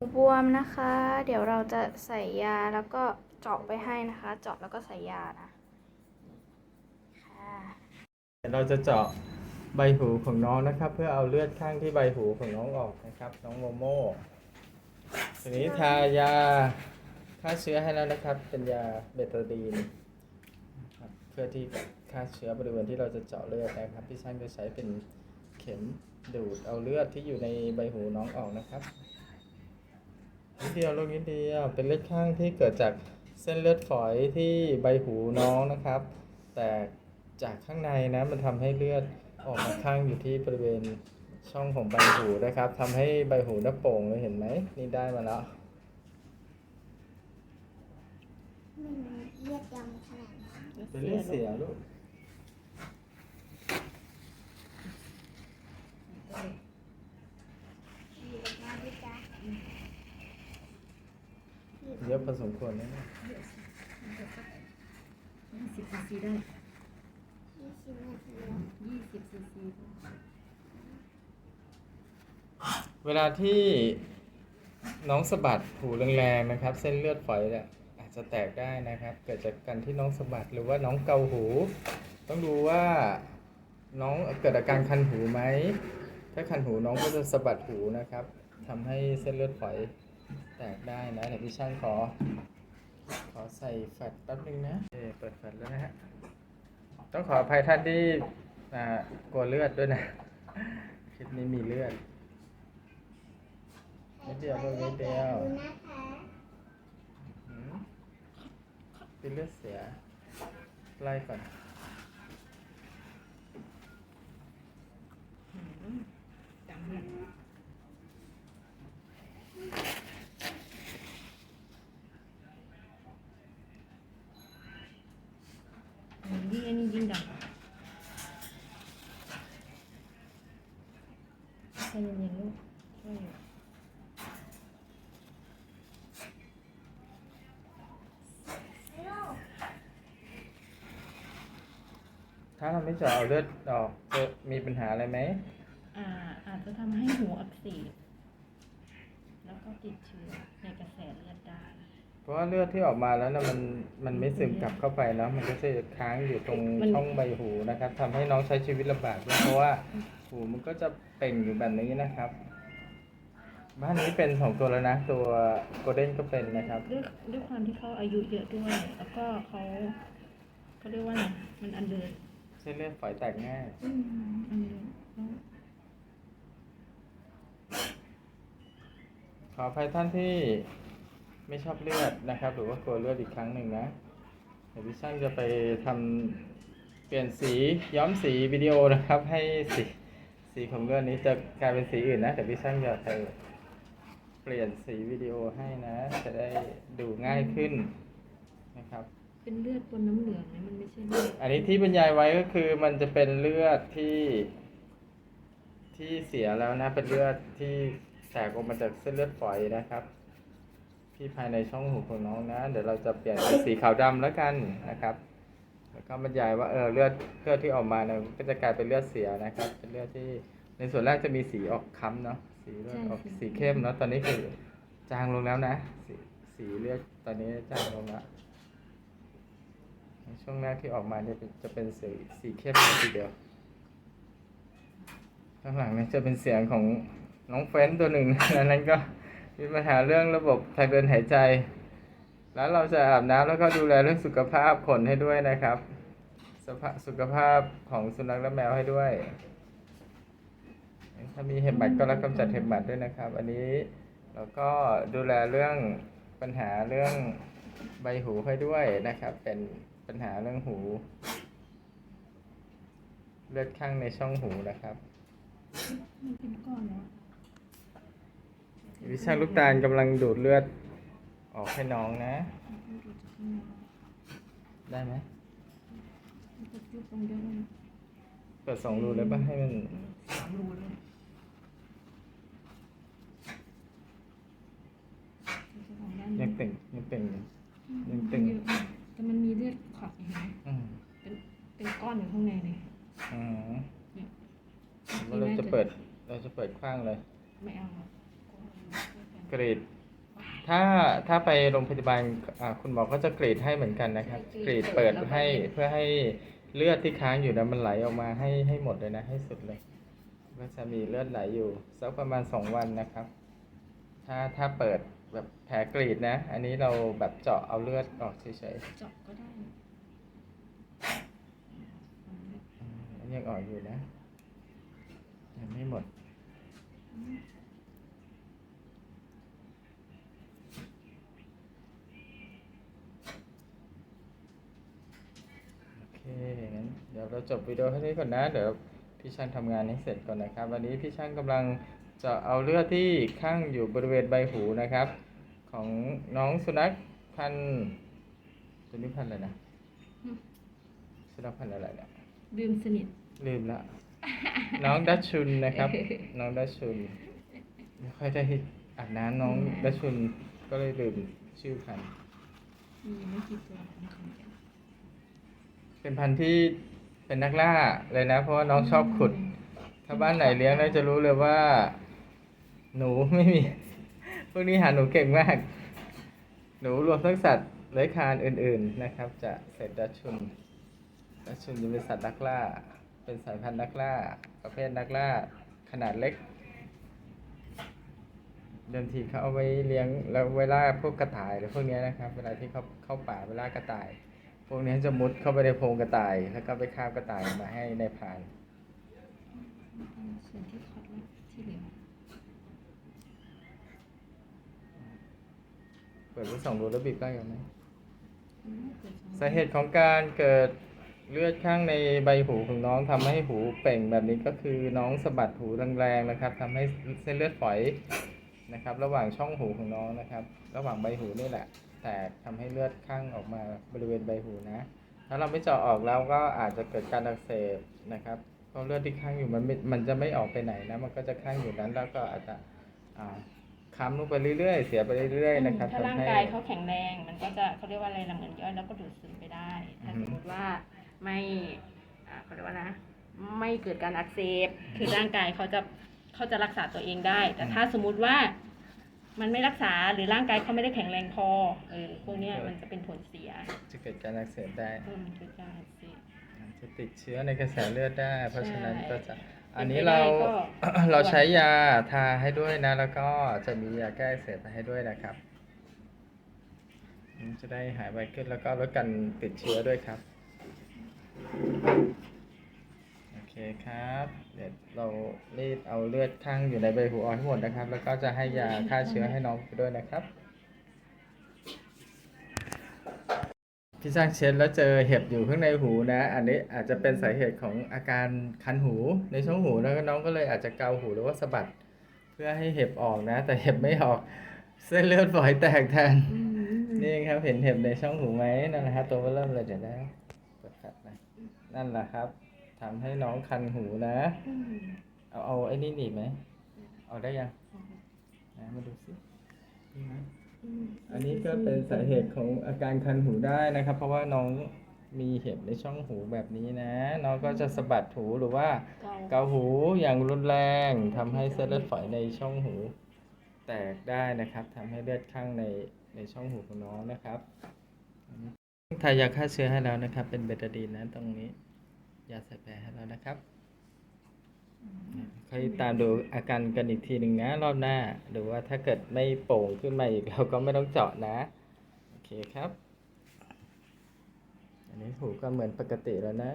หูบวมนะคะ เดี๋ยวเราจะใส่ยาแล้วก็เจาะไปให้นะคะ เจาะแล้วก็ใส่ยานะค่ะเดี๋ยวเราจะเจาะใบหูของน้องนะครับ เพื่อเอาเลือดข้างที่ใบหูของน้องออกนะครับ น้องโมโม่ทีนี้ทายาฆ่าเชื้อให้แล้วนะครับ เป็นยาเบตาดีนครับเพื่อที่ฆ่าเชื้อบริเวณที่เราจะเจาะเลือดนะครับพี่ช่างจะใช้เป็นเข็มดูดเอาเลือดที่อยู่ในใบหูน้องออกนะครับ นิดเดียวลูกนิดเดียวเป็นเลือดข้างที่เกิดจากเส้นเลือดฝอยที่ใบหูน้องนะครับ แต่จากข้างในนะมันทำให้เลือดออกมาข้างอยู่ที่บริเวณช่องของใบหูนะครับทำให้ใบหูหน้าโป่งเลยเห็นไหมนี่ได้มาแล้วมันเลือดดำขนาดนั้นเป็นเลือดเสียลูก ดีมากด้วยจ้ะ เยอะ พอสมควรนะเนี่ยยี่สิบซีซีได้ยี่สิบนาทีแล้วยี่สิบซีซีเวลาที่น้องสะบัดหูแรงๆนะครับ เส้นเลือดฝอยเนี่ยอาจจะแตกได้นะครับ เกิดจากการที่น้องสะบัดหรือว่าน้องเกาหู ต้องดูว่าน้องเกิดอาการคันหูไหม ถ้าคันหูน้องก็จะสะบัดหูนะครับทำให้เส้นเลือดฝอย แตกได้นะเดี๋ยวพี่ช่างขอ ขอใส่แฟลชแป๊บนึงนะเออเปิดแฟลชแล้วนะฮะต้องขออภัยท่านที่อ่ากลัวเลือดด้วยนะคลิปนี้มีเลือดนิดเดียวลูกนิดเดียวดูนะคะหืมเป็นเลือดเสียไล่ก่อนจำเล ยิ่งดังใจเย็นๆลูกช่วยอยู่ถ้าเราไม่เจาะเอาเลือดออกจะมีปัญหาอะไรไหม อ่า อาจจะทำให้หูอักเสบแล้วก็ติดเชื้อในกระแสเลือดได้ ราะว่าเลือดที่ออกมาแล้วนะมันมันไม่ซึมกลับเข้าไปแล้วมันก็จะค้างอยู่ตรงมันช่องใบหูนะครับทำให้น้องใช้ชีวิตลำบากด้วยเพราะว่าหูมันก็จะเป่งอยู่แบบนี้นะครับ บ้านนี้เป็นสองตัวแล้วนะ ตัวโกลเด้นก็เป็นนะครับ ด้วยด้วยความที่เขาอายุเยอะด้วย แล้วก็เขาเขาเรียกว่าไงมันอันเดินเส้นเลือดฝอยแตกง่ายอืมอันเดินแล้วขออภัยท่านที่ ไม่ชอบเลือดนะครับ หรือว่ากลัวเลือดอีกครั้งหนึ่งนะเดี๋ยวพี่ช่างจะไปทำเปลี่ยนสีย้อมสีวิดีโอนะครับ ให้สีสีของเลือดนี้จะกลายเป็นสีอื่นนะแต่พี่ช่างจะไปเปลี่ยนสีวิดีโอให้นะ จะได้ดูง่ายขึ้นนะครับเป็นเลือดปนน้ำเหลืองนะมันไม่ใช่เลือดอันนี้ที่บรรยายไว้ก็คือมันจะเป็นเลือดที่ ที่เสียแล้วนะเป็นเลือดที่แตกออกมาจากเส้นเลือดฝอยนะครับ ที่ภายในช่องหูของน้องนะ เดี๋ยวเราจะเปลี่ยนเป็นสีขาวดำแล้วกันนะครับ แล้วก็บรรยายว่าเออเลือดเลือดที่ออกมาเนี่ยก็จะกลายเป็นเลือดเสียนะครับ เป็นเลือดที่ในส่วนแรกจะมีสีออกค้ำเนาะสีเลือดออกสีเข้มเนาะตอนนี้คือจางลงแล้วนะสีสีเลือดตอนนี้จางลงแล้วในช่วงแรกที่ออกมาเนี่ยเป็นจะเป็นสีสีเข้มเลยทีเดียว ข้างหลังเนี่ยจะเป็นเสียงของน้องเฟ้นตัวหนึ่งอันนั้นก็ มีปัญหาเรื่องระบบทางเดินหายใจ แล้วเราจะอาบน้ำแล้วก็ดูแลเรื่องสุขภาพขนให้ด้วยนะครับสภาพสุขภาพของสุนัขและแมวให้ด้วย ถ้ามีเห็บหมัดก็รักกำจัดเห็บหมัดด้วยนะครับ อันนี้เราก็ดูแลเรื่องปัญหาเรื่องใบหูให้ด้วยนะครับ เป็นปัญหาเรื่องหู เลือดข้างในช่องหูนะครับ มันเป็นก้อนแล้ ววิชาลูกตาลกำลังดูดเลือด ออกให้น้องนะ ได้ไหมมันจะยุบลงเยอะเลยเปิดสองรูเลยป่ะให้มันสามรูเลยมันจะของด้านยันี้งตึงยังตึงอยู่ยังตึงเยอะมากแต่มันมีเลือดขอดเห็นไหมอืมเป็นเป็นก้อนอยู่ข้างในเลยอืมเนี่ยว่าเราจะเปิด เราจะเปิดกว้างเลย ไม่เอา หรอกกลัวมันช่วยกันกรีดถ้าถ้าไปโรงพยาบาลอ่าคุณหมอก็จะกรีดให้เหมือนกันนะครับกรีดเปิดให้เพื่อให้เลือดที่ค้างอยู่นั้นมันไหลออกมาให้ให้หมดเลยนะให้สุดเลย ก็จะมีเลือดไหลอยู่สักประมาณสองวันนะครับ ถ้าถ้าเปิดแบบแผลกรีดนะ อันนี้เราแบบเจาะเอาเลือดออกเฉยเจาะก็ได้ ๆอืมอันนี้ยังออกอยู่นะยังไม่หมด โอเค งั้นเดี๋ยวเรา จบวิดีโอแค่นี้ก่อนนะเดี๋ยวพี่ช่างทำงานให้เสร็จก่อนนะครับ วันนี้พี่ช่างกำลังจะเอาเลือดที่ข้างอยู่บริเวณใบหูนะครับ ของน้องสุนัขพันธุ์ตัวนี้พันธุ์อะไรนะสุนัขพันธุ์อะไรเนี่ยดื่มสนิทลืมละน้องดัชชุนนะครับ น้องดัชชุนไม่ค่อยได้อาบน้ำน้องดัชชุนก็เลยลืมชื่อพันธุ์มีไม่กี่ตัวนะคะเป็นพันธุ์ที่ เป็นนักล่าเลยนะ เพราะว่าน้องชอบขุด ถ้าบ้านไหนเลี้ยงน่าจะรู้เลยว่า หนูไม่มี พวกนี้หาหนูเก่งมาก หนูรวมทั้งสัตว์เลื้อยคลานอื่น ๆนะครับ จะเสร็จดัชชุนดัชชุนจะเป็นสัตว์นักล่า เป็นสายพันธุ์นักล่า ประเภทนักล่าขนาดเล็กเดิมทีเขาเอาไว้เลี้ยงแล้วเวลาพวกกระต่ายหรือพวกเนี้ยนะครับ เวลาที่เขาเข้าป่าเวลากระต่าย พวกนี้จะมุดเข้าไปในโพรงกระต่าย แล้วก็ไปคาบกระต่ายมาให้ในพรานส่วนที่คัดแล้วที่เหลือเปิดไว้สองรูแล้วบีบได้กันไหมอืมเปิดสองสาเหตุของการเกิดเลือดข้างในใบหูของน้องทำให้หูเป่งแบบนี้ก็คือน้องสะบัดหูแรงๆนะครับทำให้เส้นเลือดฝอยนะครับ ระหว่างช่องหูของน้องนะครับ ระหว่างใบหูนี่แหละ แตกทำให้เลือดข้างออกมาบริเวณใบหูนะ ถ้าเราไม่เจาะออกแล้วก็อาจจะเกิดการอักเสบนะครับเพราะเลือดที่ข้างอยู่มันไม่มันจะไม่ออกไปไหนนะ มันก็จะข้างอยู่นั้นแล้วก็อาจจะอ่าค้ำลงไปเรื่อยๆ เสียไปเรื่อยๆ นะครับถ้าร่างทำให้กายเขาแข็งแรง มันก็จะเขาเรียกว่าอะไรละเหมือนย่อยแล้วก็ดูดซึมไปได้ ถ้าอือฮึสมมติว่าไม่อ่าเขาเรียกว่านะ ไม่เกิดการอักเสบ คือร่างกายเขาจะเขาจะรักษาตัวเองได้ แต่ถ้าสมมุติว่า มันไม่รักษาหรือร่างกายเขาไม่ได้แข็งแรงพอเออพวกเนี้ยมันจะเป็นผลเสียจะเกิดการอักเสบได้อืมเกิดการอักเสบจะติดเชื้อในกระแสเลือดได้ เพราะฉะนั้นก็จะใช่อันนี้เป็นไปได้เราก็เราใช้ยาทาให้ด้วยนะ แล้วก็จะมียาแก้อักเสบให้ด้วยนะครับอืมจะได้หายไวขึ้นแล้วก็ลดการติดเชื้อด้วยครับโอเคครับ เดี๋ยวเรารีดเอาเลือดข้างอยู่ในใบหูออกให้หมดนะครับ แล้วก็จะให้ยาฆ่าเชื้อให้น้องไปด้วยนะครับ พี่ช่างเช็ดแล้วเจอเห็บอยู่ข้างในหูนะ อันนี้อาจจะเป็นสาเหตุของอาการคันหูในช่องหูแล้วก็น้องก็เลยอาจจะเกาหูหรือว่าสะบัด เพื่อให้เห็บออกนะ แต่เห็บไม่ออกเส้นเลือดฝอยแตกแทนนี่ครับเห็นเห็บในช่องหูไหมนั่นแหละครับตัวเริ่มเลยเดี๋ยวนะกดขัดนะนั่นแหละครับ ทำให้น้องคันหูนะอืมเอาเอาไอ้นี่หนีบไหม เอาได้ยังนะมาดูสินี่นะอืมอันนี้ก็เป็นสาเหตุของอาการคันหูได้นะครับ เพราะว่าน้องมีเห็บในช่องหูแบบนี้นะ น้องก็จะสะบัดหูหรือว่าเกาเกาหูอย่างรุนแรงทำให้เส้นเลือดฝอยในช่องหู แตกได้นะครับทำให้เลือดข้างในในช่องหูของน้องนะครับอันนี้ทายาฆ่าเชื้อให้แล้วนะครับ เป็นเบตาดีนนะตรงนี้ ยาใส่แผลให้แล้วนะครับค่อยตามดูอาการกันอีกทีหนึ่งนะรอบหน้า หรือว่าถ้าเกิดไม่โป่งขึ้นมาอีกเราก็ไม่ต้องเจาะนะ โอเคครับ อันนี้หูก็เหมือนปกติแล้วนะ